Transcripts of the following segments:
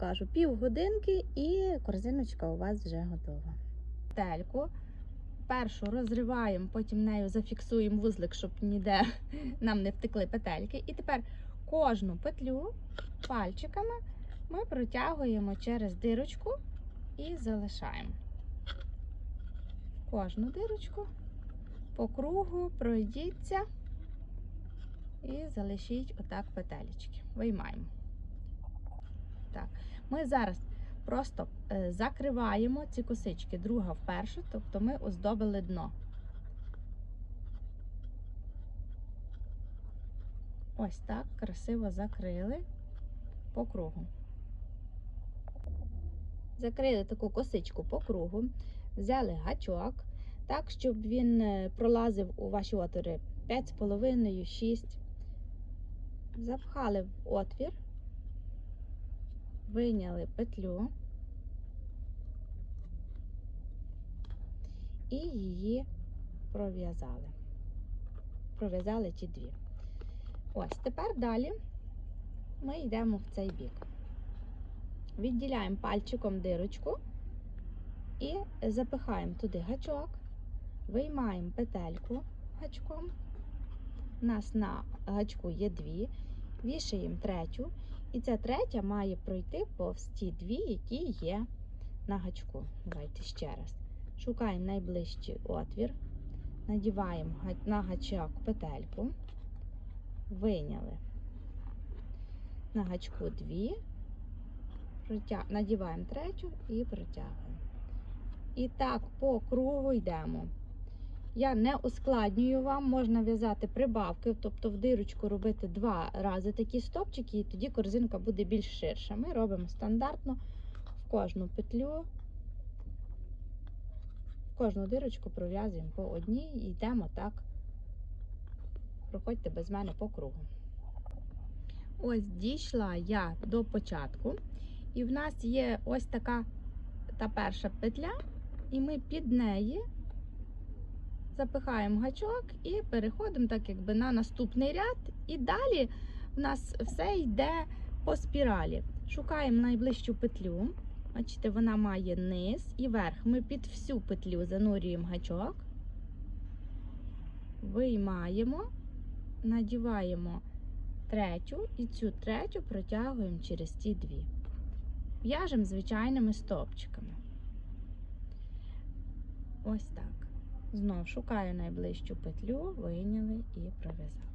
Кажу, півгодинки і корзиночка у вас вже готова. Тельку першу розриваємо, потім нею зафіксуємо вузлик, щоб ніде нам не втекли петельки. І тепер кожну петлю пальчиками ми протягуємо через дирочку і залишаємо. Кожну дирочку по кругу пройдіться і залишіть отак петелечки. Виймаємо. Так, ми зараз просто е, закриваємо ці косички друга в першу, тобто ми оздобили дно. Ось так красиво закрили по кругу. Закрили таку косичку по кругу, взяли гачок, так, щоб він е, пролазив у ваші отвори 5,5-6. Запхали в отвір, вийняли петлю і її пров'язали. Пров'язали ті дві. Ось тепер далі ми йдемо в цей бік. Відділяємо пальчиком дирочку і запихаємо туди гачок, виймаємо петельку гачком. У нас на гачку є дві, вішаємо третю, і ця третя має пройти повз ті дві, які є на гачку. Давайте ще раз. Шукаємо найближчий отвір, надіваємо на гачок петельку, вийняли на гачку дві, надіваємо третю і протягуємо. І так по кругу йдемо. Я не ускладнюю вам, можна в'язати прибавки, тобто в дирочку робити два рази такі стопчики, і тоді корзинка буде більш ширша. Ми робимо стандартно в кожну петлю, в кожну дирочку пров'язуємо по одній і йдемо так. Проходьте без мене по кругу. Ось дійшла я до початку, і в нас є ось така та перша петля, і ми під неї запихаємо гачок і переходимо так якби на наступний ряд. І далі в нас все йде по спіралі. Шукаємо найближчу петлю. Бачите, вона має низ і верх. Ми під всю петлю занурюємо гачок, виймаємо, надіваємо третю і цю третю протягуємо через ті дві. В'яжемо звичайними стовпчиками. Ось так. Знов шукаю найближчу петлю, вийняли і пров'язали.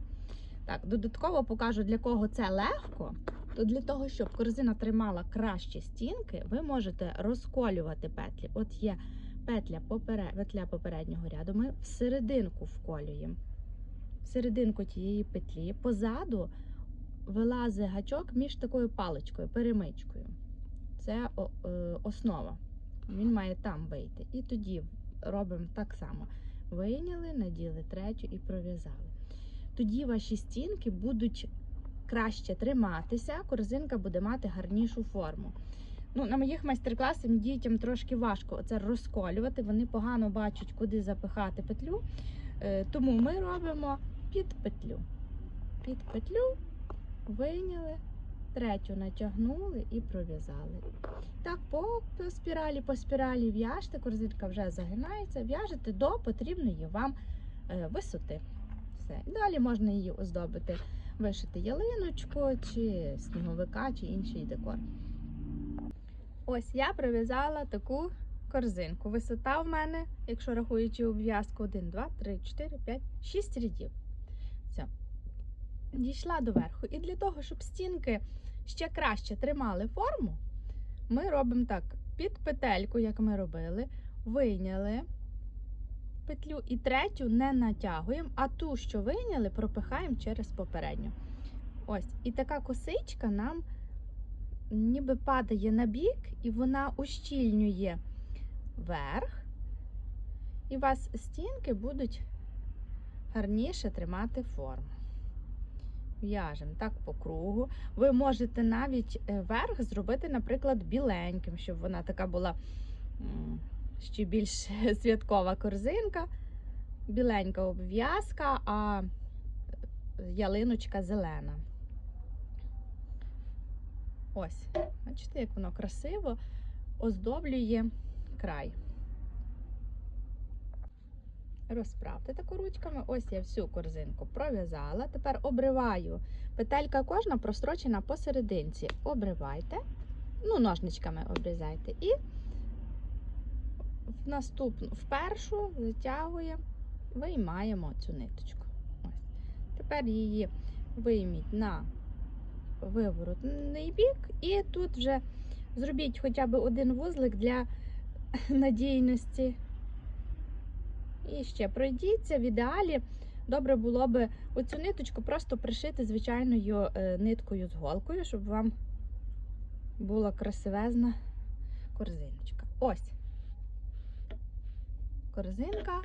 Так, додатково покажу, для кого це легко. То для того, щоб корзина тримала кращі стінки, ви можете розколювати петлі. От є петля, попере... петля попереднього ряду, ми в серединку вколюємо. В серединку тієї петлі позаду вилазить гачок між такою паличкою, перемичкою. Це е, основа. Він має там вийти. І тоді робимо так само. Вийняли, наділи третю і пров'язали. Тоді ваші стінки будуть краще триматися, корзинка буде мати гарнішу форму. Ну, на моїх майстер-класах дітям трошки важко це розколювати, вони погано бачать, куди запихати петлю. Е, Тому ми робимо під петлю. Під петлю вийняли, третю натягнули і пров'язали. Так, по спіралі, по спіралі в'яжете, корзинка вже загинається, в'яжете до потрібної вам е, висоти. Все. Далі можна її оздобити, вишити ялиночку, чи сніговика, чи інший декор. Ось я прив'язала таку корзинку. Висота в мене, якщо рахуючи обв'язку, 1, 2, 3, 4, 5, 6 рядів. Все. Дійшла до верху. І для того, щоб стінки ще краще тримали форму, ми робимо так: під петельку, як ми робили, вийняли петлю і третю не натягуємо, а ту, що вийняли, пропихаємо через попередню. Ось, і така косичка нам ніби падає на бік, і вона ущільнює верх, і у вас стінки будуть гарніше тримати форму. В'яжемо так по кругу. Ви можете навіть е, верх зробити, наприклад, біленьким, щоб вона така була ще більш святкова корзинка, біленька обв'язка, а е, ялиночка зелена. Ось, бачите, як воно красиво оздоблює край. Розправте ручками. Ось я всю корзинку пров'язала. Тепер обриваю. Петелька кожна прострочена посерединці. Обривайте, ну, ножничками обрізайте. І в наступну, в першу затягуємо, виймаємо цю ниточку. Ось. Тепер її вийміть на виворотний бік, і тут вже зробіть хоча б один вузлик для надійності. І ще пройдіться в ідеалі. Добре було би оцю ниточку просто пришити звичайною е, ниткою з голкою, щоб вам була красивезна корзиночка. Ось. Корзинка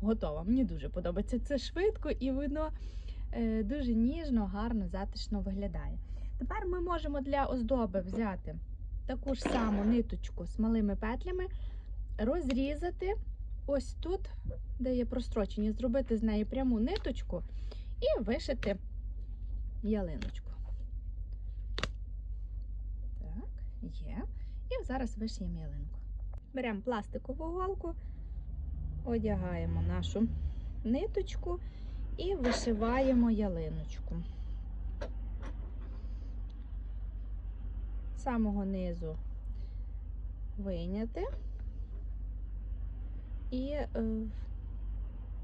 готова. Мені дуже подобається це швидко і воно е, дуже ніжно, гарно, затишно виглядає. Тепер ми можемо для оздоби взяти таку ж саму ниточку з малими петлями, розрізати ось тут, де є прострочені, зробити з неї пряму ниточку і вишити ялиночку. Так, є. І зараз вишиємо ялинку. Беремо пластикову голку, одягаємо нашу ниточку і вишиваємо ялиночку. З самого низу вийняти. І е,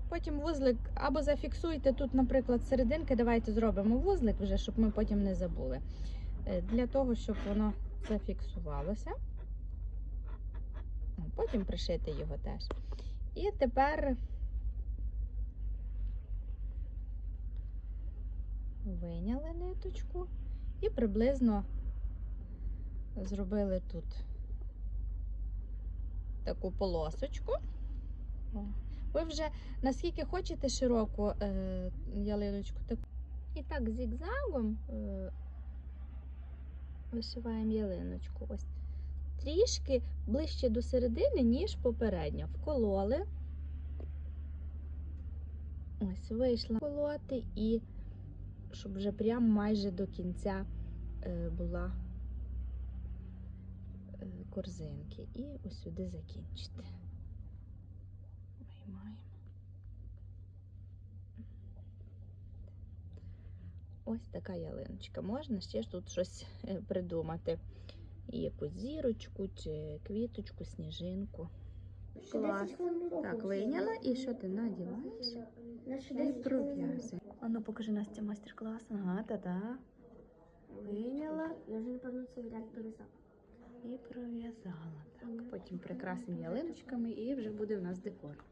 потім вузлик або зафіксуйте тут, наприклад, серединки. Давайте зробимо вузлик вже, щоб ми потім не забули. Е, для того, щоб воно зафіксувалося. Потім пришити його теж. І тепер виняли ниточку і приблизно зробили тут таку полосочку. Ви вже наскільки хочете широку е, ялиночку, так і так зігзагом е, вишиваємо ялиночку. Ось трішки ближче до середини, ніж попередньо. Вкололи. Ось, вийшла колоти і щоб вже прямо майже до кінця е, була е, корзинки. І ось сюди закінчити. Виймаємо. Ось така ялиночка. Можна ще ж тут щось е, придумати. І якусь зірочку, чи квіточку, сніжинку. Клас. Так, вийняла. І що ти надіваєш? І пров'язуй. А ну покажи Настя майстер-клас. Ага, та-да. Вийняла Я вже напевно це як дов'язала. і пров'язала. Так, потім прикрасимо ялиночками і вже буде в нас декор.